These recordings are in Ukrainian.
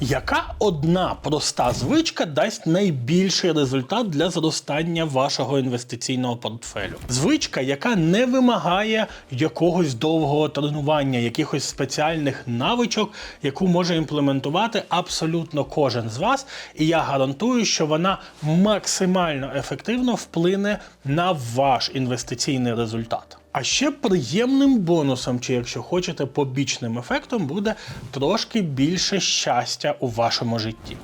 Яка одна проста звичка дасть найбільший результат для зростання вашого інвестиційного портфелю? Звичка, яка не вимагає якогось довгого тренування, якихось спеціальних навичок, яку може імплементувати абсолютно кожен з вас. І я гарантую, що вона максимально ефективно вплине на ваш інвестиційний результат. А ще приємним бонусом, чи якщо хочете, побічним ефектом буде трошки більше щастя у вашому житті.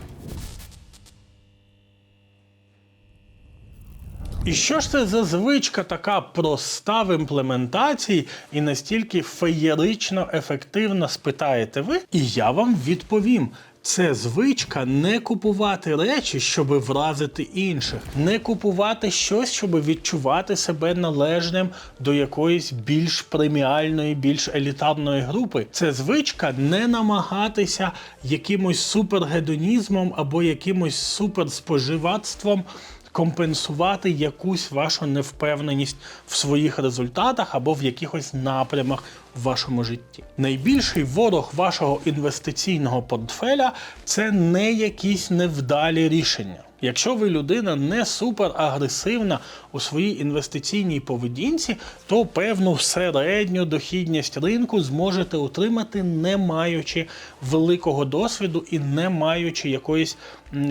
І що ж це за звичка така проста в імплементації і настільки феєрично ефективна, спитаєте ви? І я вам відповім. Це звичка не купувати речі, щоб вразити інших, не купувати щось, щоб відчувати себе належним до якоїсь більш преміальної, більш елітарної групи. Це звичка не намагатися якимось супергедонізмом або якимось суперспоживацтвом компенсувати якусь вашу невпевненість в своїх результатах або в якихось напрямах в вашому житті. Найбільший ворог вашого інвестиційного портфеля це не якісь невдалі рішення. Якщо ви людина не суперагресивна у своїй інвестиційній поведінці, то певну середню дохідність ринку зможете отримати, не маючи великого досвіду і не маючи якоїсь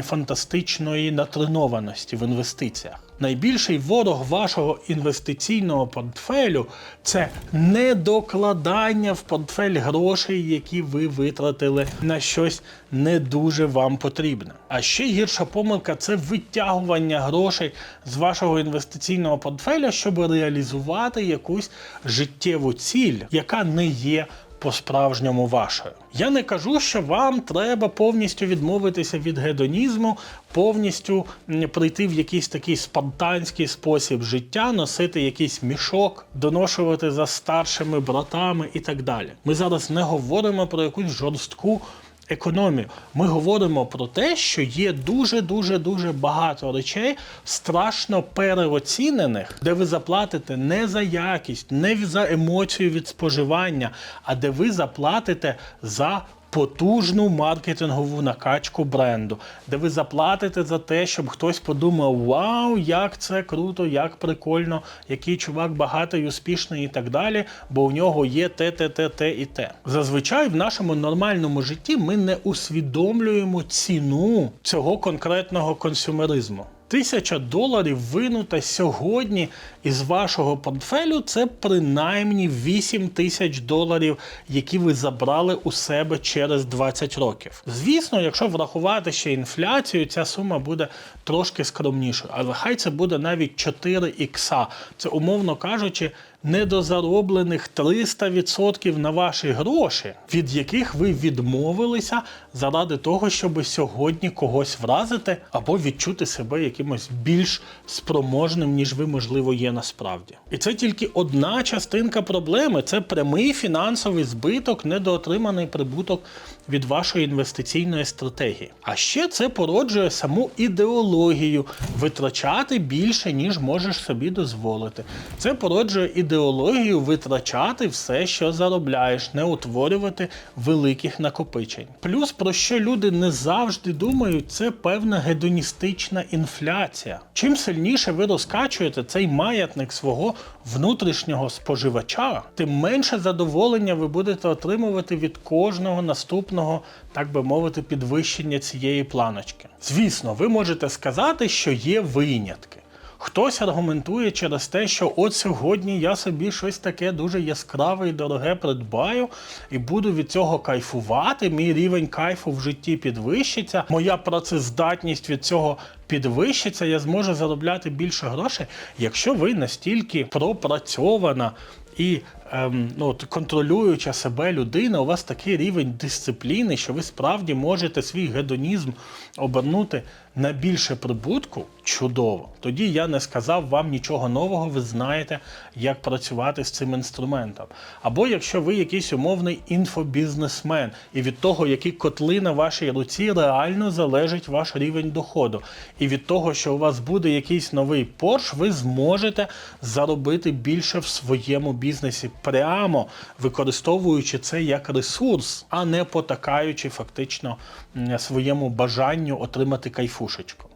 фантастичної натренованості в інвестиціях. Найбільший ворог вашого інвестиційного портфелю це недокладання в портфель грошей, які ви витратили на щось не дуже вам потрібне. А ще гірша помилка це витягування грошей з вашого інвестиційного портфеля, щоб реалізувати якусь життєву ціль, яка не є по-справжньому вашою. Я не кажу, що вам треба повністю відмовитися від гедонізму, повністю прийти в якийсь такий спонтанський спосіб життя, носити якийсь мішок, доношувати за старшими братами і так далі. Ми зараз не говоримо про якусь жорстку економію. Ми говоримо про те, що є дуже дуже дуже багато речей страшно переоцінених, де ви заплатите не за якість, не за емоцію від споживання, а де ви заплатите за. Потужну маркетингову накачку бренду, де ви заплатите за те, щоб хтось подумав: Вау, як це круто, як прикольно, який чувак багатий, успішний і так далі, бо у нього є те, те, те, те і те. Зазвичай в нашому нормальному житті ми не усвідомлюємо ціну цього конкретного консюмеризму. Тисяча доларів винута сьогодні із вашого портфелю це принаймні 8 тисяч доларів, які ви забрали у себе через 20 років. Звісно, якщо врахувати ще інфляцію, ця сума буде трошки скромнішою, але хай це буде навіть 4 ікса. Це умовно кажучи. Недозароблених 300% на ваші гроші, від яких ви відмовилися заради того, щоб сьогодні когось вразити або відчути себе якимось більш спроможним, ніж ви, можливо, є насправді. І це тільки одна частинка проблеми. Це прямий фінансовий збиток, недоотриманий прибуток від вашої інвестиційної стратегії. А ще це породжує саму ідеологію витрачати більше, ніж можеш собі дозволити. Це породжує ідеологію витрачати все, що заробляєш, не утворювати великих накопичень. Плюс про що люди не завжди думають, це певна гедоністична інфляція. Чим сильніше ви розкачуєте цей маятник свого внутрішнього споживача, тим менше задоволення ви будете отримувати від кожного наступного, так би мовити, підвищення цієї планочки. Звісно, ви можете сказати, що є винятки. Хтось аргументує через те, що от сьогодні я собі щось таке дуже яскраве і дороге придбаю і буду від цього кайфувати. Мій рівень кайфу в житті підвищиться, моя працездатність від цього підвищиться, я зможу заробляти більше грошей. Якщо ви настільки пропрацьована і ем, ну, контролююча себе людина, у вас такий рівень дисципліни, що ви справді можете свій гедонізм обернути на більше прибутку, чудово. Тоді я не сказав вам нічого нового, ви знаєте, як працювати з цим інструментом. Або якщо ви якийсь умовний інфобізнесмен, і від того, які котли на вашій руці, реально залежить ваш рівень доходу. І від того, що у вас буде якийсь новий Порш, ви зможете заробити більше в своєму бізнесі прямо використовуючи це як ресурс, а не потакаючи фактично своєму бажанню отримати кайфушечку.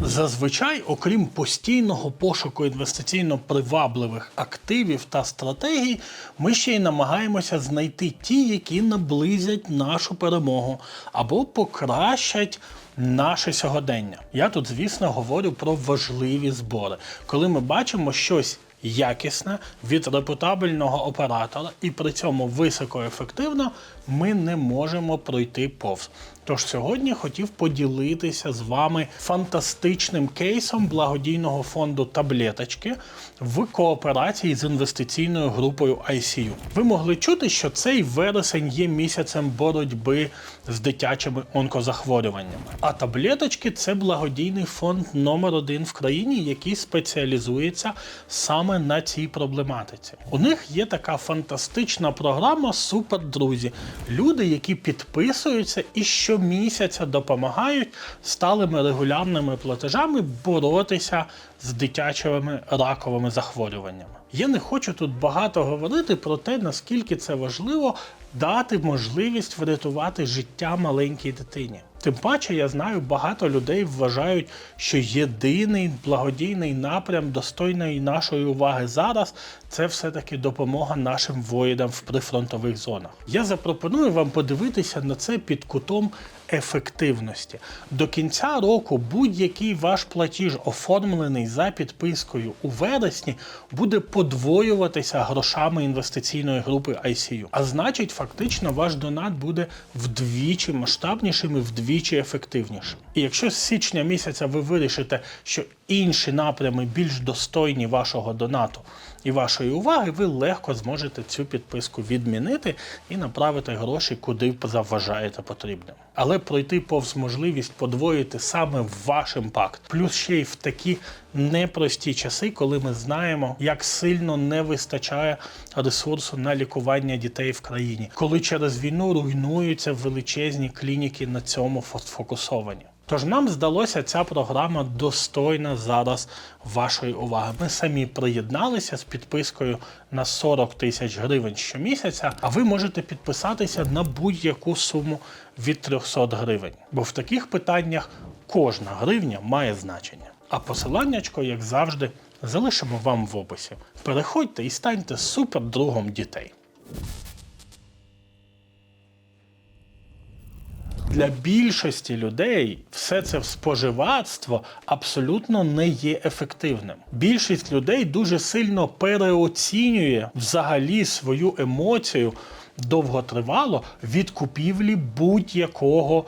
Зазвичай, окрім постійного пошуку інвестиційно привабливих активів та стратегій, ми ще й намагаємося знайти ті, які наблизять нашу перемогу або покращать наше сьогодення. Я тут, звісно, говорю про важливі збори, коли ми бачимо щось. Якісне від репутабельного оператора, і при цьому високоефективно ми не можемо пройти повз. Тож сьогодні хотів поділитися з вами фантастичним кейсом благодійного фонду таблеточки в кооперації з інвестиційною групою ICU. Ви могли чути, що цей вересень є місяцем боротьби з дитячими онкозахворюваннями. А таблеточки це благодійний фонд номер один в країні, який спеціалізується саме на цій проблематиці. У них є така фантастична програма Супердрузі. Люди, які підписуються і щомісяця допомагають сталими регулярними платежами боротися з дитячими раковими захворюваннями. Я не хочу тут багато говорити про те, наскільки це важливо дати можливість врятувати життя маленькій дитині. Тим паче, я знаю, багато людей вважають, що єдиний благодійний напрям достойної нашої уваги зараз це все-таки допомога нашим воїнам в прифронтових зонах. Я запропоную вам подивитися на це під кутом ефективності. До кінця року будь-який ваш платіж, оформлений за підпискою у вересні, буде подвоюватися грошами інвестиційної групи ICU. А значить, фактично, ваш донат буде вдвічі масштабнішим і вдвічі ефективнішим. І якщо з січня місяця ви вирішите, що інші напрями більш достойні вашого донату і вашої уваги, ви легко зможете цю підписку відмінити і направити гроші, куди завважаєте потрібним. Але пройти повз можливість подвоїти саме ваш імпакт, плюс ще й в такі непрості часи, коли ми знаємо, як сильно не вистачає ресурсу на лікування дітей в країні, коли через війну руйнуються величезні клініки на цьому фокусовані. Тож нам здалося, ця програма достойна зараз вашої уваги. Ми самі приєдналися з підпискою на 40 тисяч гривень щомісяця, а ви можете підписатися на будь-яку суму від 300 гривень. Бо в таких питаннях кожна гривня має значення. А посиланнячко, як завжди, залишимо вам в описі. Переходьте і станьте супердругом дітей. Для більшості людей все це споживацтво абсолютно не є ефективним. Більшість людей дуже сильно переоцінює взагалі свою емоцію довготривало від купівлі будь-якого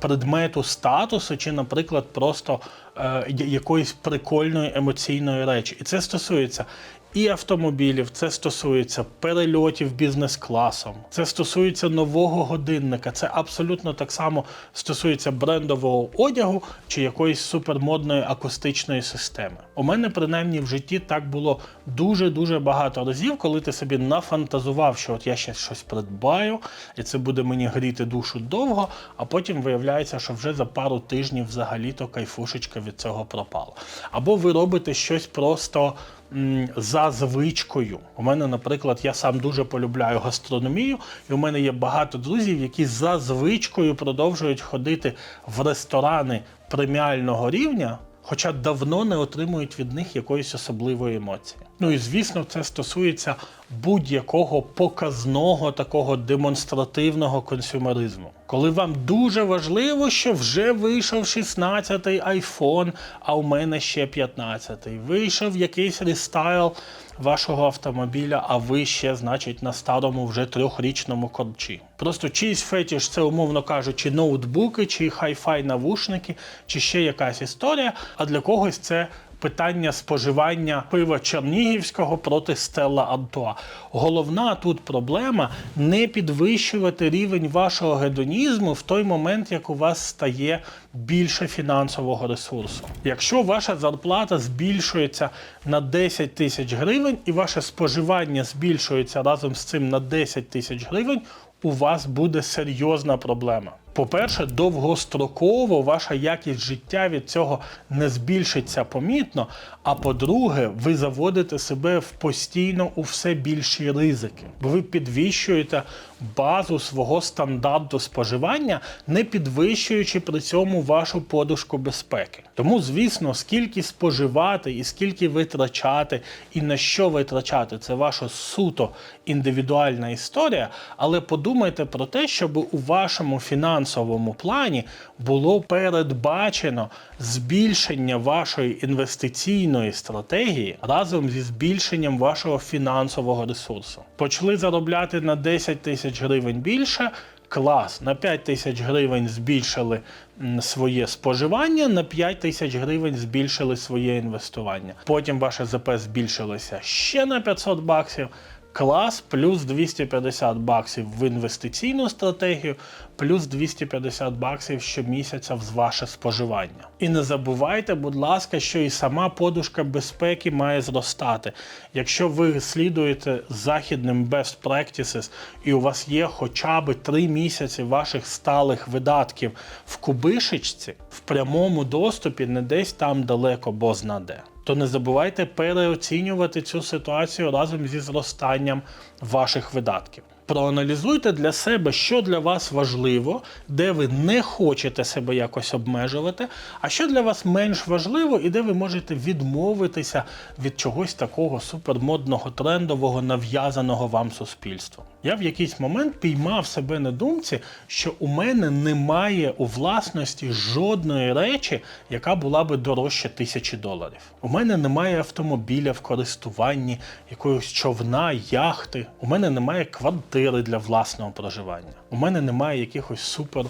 предмету статусу, чи, наприклад, просто е, якоїсь прикольної емоційної речі. І це стосується і автомобілів, це стосується перельотів бізнес-класом, це стосується нового годинника. Це абсолютно так само стосується брендового одягу чи якоїсь супермодної акустичної системи. У мене принаймні в житті так було дуже дуже багато разів, коли ти собі нафантазував, що от я ще щось придбаю, і це буде мені гріти душу довго, а потім виявляється, що вже за пару тижнів взагалі-то кайфушечка від цього пропала. Або ви робите щось просто за звичкою. У мене, наприклад, я сам дуже полюбляю гастрономію, і у мене є багато друзів, які за звичкою продовжують ходити в ресторани преміального рівня. Хоча давно не отримують від них якоїсь особливої емоції. Ну і звісно, це стосується будь-якого показного такого демонстративного консюмеризму. Коли вам дуже важливо, що вже вийшов 16-й iPhone, а у мене ще 15-й. Вийшов якийсь рестайл вашого автомобіля, а ви ще, значить, на старому вже трьохрічному корчі. Просто чийсь фетіш це, умовно кажучи, ноутбуки, чи хай-фай навушники, чи ще якась історія, а для когось це питання споживання пива Чернігівського проти Стелла Антуа. Головна тут проблема не підвищувати рівень вашого гедонізму в той момент, як у вас стає більше фінансового ресурсу. Якщо ваша зарплата збільшується на 10 тисяч гривень і ваше споживання збільшується разом з цим на 10 тисяч гривень, у вас буде серйозна проблема. По-перше, довгостроково ваша якість життя від цього не збільшиться помітно. А по-друге, ви заводите себе в постійно у все більші ризики, бо ви підвищуєте базу свого стандарту споживання, не підвищуючи при цьому вашу подушку безпеки. Тому, звісно, скільки споживати і скільки витрачати, і на що витрачати, це ваша суто індивідуальна історія. Але подумайте про те, щоб у вашому фінансовому плані було передбачено збільшення вашої інвестиційної стратегії разом зі збільшенням вашого фінансового ресурсу. Почали заробляти на 10 тисяч гривень більше. Клас, на 5 тисяч гривень збільшили своє споживання, на 5 тисяч гривень збільшили своє інвестування. Потім ваше ЗП збільшилося ще на 500 баксів. Клас плюс 250 баксів в інвестиційну стратегію, плюс 250 баксів щомісяця в ваше споживання. І не забувайте, будь ласка, що і сама подушка безпеки має зростати. Якщо ви слідуєте західним best practices і у вас є хоча б 3 місяці ваших сталих видатків в кубишечці, в прямому доступі, не десь там далеко, бо знаде то не забувайте переоцінювати цю ситуацію разом зі зростанням ваших видатків. Проаналізуйте для себе, що для вас важливо, де ви не хочете себе якось обмежувати, а що для вас менш важливо і де ви можете відмовитися від чогось такого супермодного, трендового, нав'язаного вам суспільством. Я в якийсь момент піймав себе на думці, що у мене немає у власності жодної речі, яка була би дорожче тисячі доларів. У мене немає автомобіля в користуванні, якогось човна, яхти. У мене немає квартири для власного проживання. У мене немає якихось супер.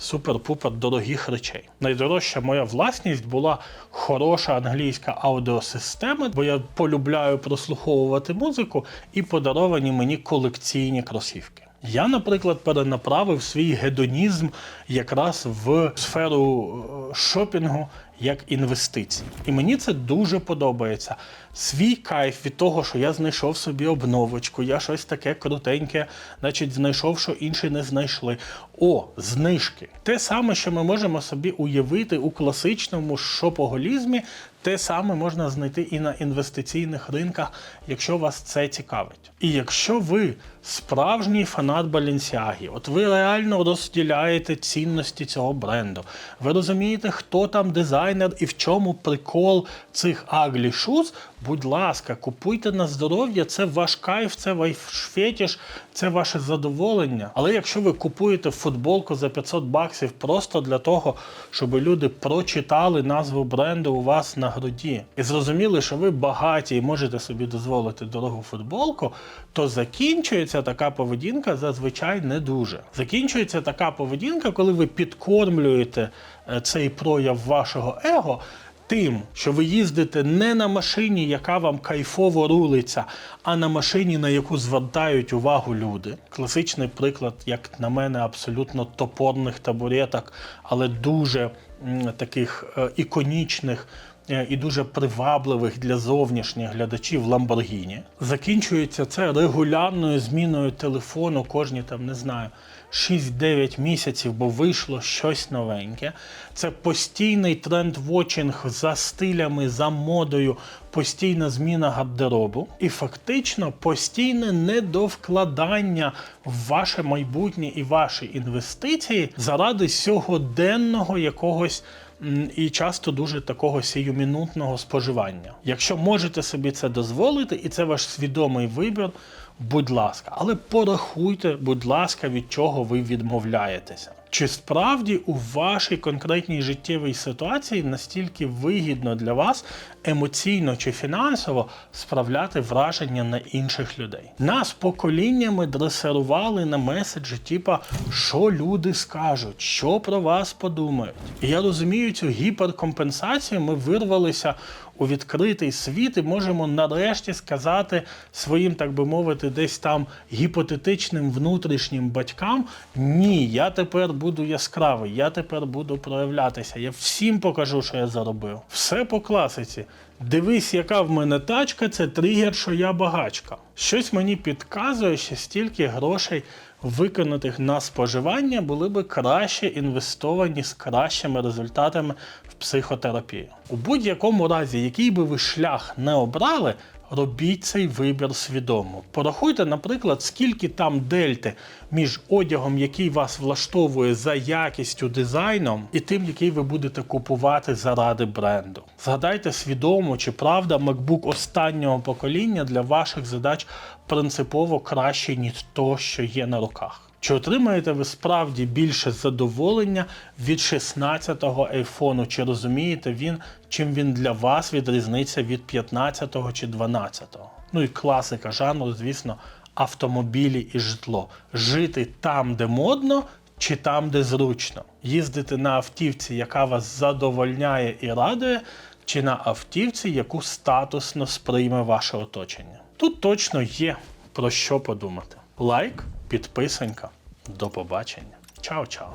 Супер-пупер дорогих речей. Найдорожча моя власність була хороша англійська аудіосистема, бо я полюбляю прослуховувати музику і подаровані мені колекційні кросівки. Я, наприклад, перенаправив свій гедонізм якраз в сферу е, шопінгу як інвестицій. І мені це дуже подобається. Свій кайф від того, що я знайшов собі обновочку, я щось таке крутеньке, значить, знайшов, що інші не знайшли. О, знижки. Те саме, що ми можемо собі уявити у класичному шопоголізмі, те саме можна знайти і на інвестиційних ринках, якщо вас це цікавить. І якщо ви справжній фанат Балінсіагі, от ви реально розділяєте цінності цього бренду, ви розумієте, хто там дизайнер і в чому прикол цих аглі шуз, будь ласка, купуйте на здоров'я, це ваш кайф, це ваш фетіш, це ваше задоволення. Але якщо ви купуєте футболку за 500 баксів просто для того, щоб люди прочитали назву бренду у вас на груді і зрозуміли, що ви багаті і можете собі дозволити дорогу футболку, то закінчується така поведінка зазвичай не дуже. Закінчується така поведінка, коли ви підкормлюєте е, цей прояв вашого его. Тим, що ви їздите не на машині, яка вам кайфово рулиться, а на машині, на яку звертають увагу люди. Класичний приклад, як на мене, абсолютно топорних табуреток, але дуже таких е, іконічних і дуже привабливих для зовнішніх глядачів Lamborghini. Закінчується це регулярною зміною телефону кожні там, не знаю. 6-9 місяців, бо вийшло щось новеньке. Це постійний тренд-вотчинг за стилями, за модою, постійна зміна гардеробу і фактично постійне недовкладання в ваше майбутнє і ваші інвестиції заради сьогоденного якогось. І часто дуже такого сіюмінутного споживання. Якщо можете собі це дозволити, і це ваш свідомий вибір, будь ласка, але порахуйте, будь ласка, від чого ви відмовляєтеся. Чи справді у вашій конкретній життєвій ситуації настільки вигідно для вас емоційно чи фінансово справляти враження на інших людей? Нас поколіннями дресирували на меседжі, типа що люди скажуть, що про вас подумають. І я розумію цю гіперкомпенсацію. Ми вирвалися у відкритий світ і можемо нарешті сказати своїм, так би мовити, десь там гіпотетичним внутрішнім батькам: ні, я тепер буду яскравий, я тепер буду проявлятися. Я всім покажу, що я заробив. Все по класиці. Дивись, яка в мене тачка, це тригер, що я багачка. Щось мені підказує, що стільки грошей, виконатих на споживання, були би краще інвестовані з кращими результатами психотерапію. У будь-якому разі, який би ви шлях не обрали, робіть цей вибір свідомо. Порахуйте, наприклад, скільки там дельти між одягом, який вас влаштовує за якістю дизайном, і тим, який ви будете купувати заради бренду. Згадайте свідомо, чи правда MacBook останнього покоління для ваших задач принципово кращий, ніж то, що є на руках. Чи отримаєте ви справді більше задоволення від 16-го айфону? Чи розумієте він, чим він для вас відрізниться від 15-го чи 12-го? Ну і класика жанру, звісно, автомобілі і житло. Жити там, де модно, чи там, де зручно. Їздити на автівці, яка вас задовольняє і радує, чи на автівці, яку статусно сприйме ваше оточення. Тут точно є про що подумати. Лайк, підписанька. До побачення. Чао-чао.